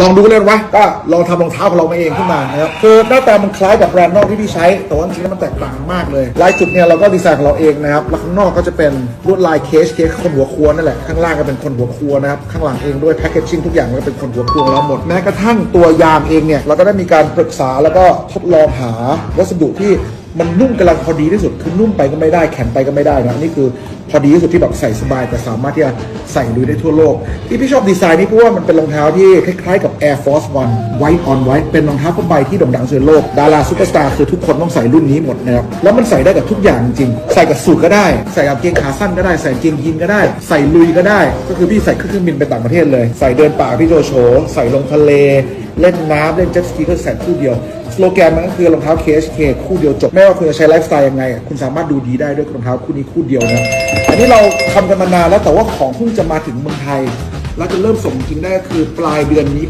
ลองดูเลยว่าก็ลองทำรองเท้าของเรามาเองขึ้นมานะครับคือหน้าตามันคล้ายกับแบรนด์นอกที่พี่ใช้แต่ว่าจริงๆแล้วมันแตกต่างมากเลยลายจุดเนี่ยเราก็ดีไซน์ของเราเองนะครับแล้วข้างนอกก็จะเป็นลวดลายเคสเคสคนหัวครัวนั่นแหละข้างล่างก็เป็นคนหัวครัวนะครับข้างหลังเองด้วยแพคเกจจิ้งทุกอย่างมันก็เป็นคนหัวครัวเราหมดแม้กระทั่งตัวยางเองเนี่ยเราก็ได้มีการปรึกษาแล้วก็ทดลองหาวัสดุที่มันนุ่มกำลังพอดีที่สุดคือนุ่มไปก็ไม่ได้แข็งไปก็ไม่ได้นะนี่คือ พอดีที่สุดที่แบบใส่สบายแต่สามารถที่จะใส่ลุยได้ทั่วโลก ที่พี่ชอบดีไซน์นี่เพราะว่ามันเป็นรองเท้าที่คล้ายๆกับ Air Force One White on White เป็นรองเท้าผ้าใบที่โด่งดังสุดโลก ดาราซูเปอร์สตาร์คือทุกคนต้องใส่รุ่นนี้หมดนะครับแล้วมันใส่ได้กับทุกอย่างจริง ใส่กับสูทก็ได้ ใส่กับเกงขาสั้นก็ได้ใส่เกงยีนก็ได้ ใส่ลุยก็ได้ ก็คือพี่ใส่เครื่องบินไปต่างประเทศเลย ใส่เดินป่าพี่โจโฉใส่ลงทะเล เล่นน้ำเล่นเจ็ตสกีก็ใส่คู่เดียว สโลแกนมันก็คือรองเท้า KHK คู่เดียวจบ ไม่ว่าคุณจะใช้ไลฟ์สไตล์ยังไง คุณสามารถดูดีได้ด้วยรองเท้าคู่นี้คู่เดียวนะอันนี้เราทำกันมานานแล้วแต่ว่าของเพิ่งจะมาถึงเมืองไทย แล้วจะเริ่มส่งจริงได้ก็คือปลายเดือนนี้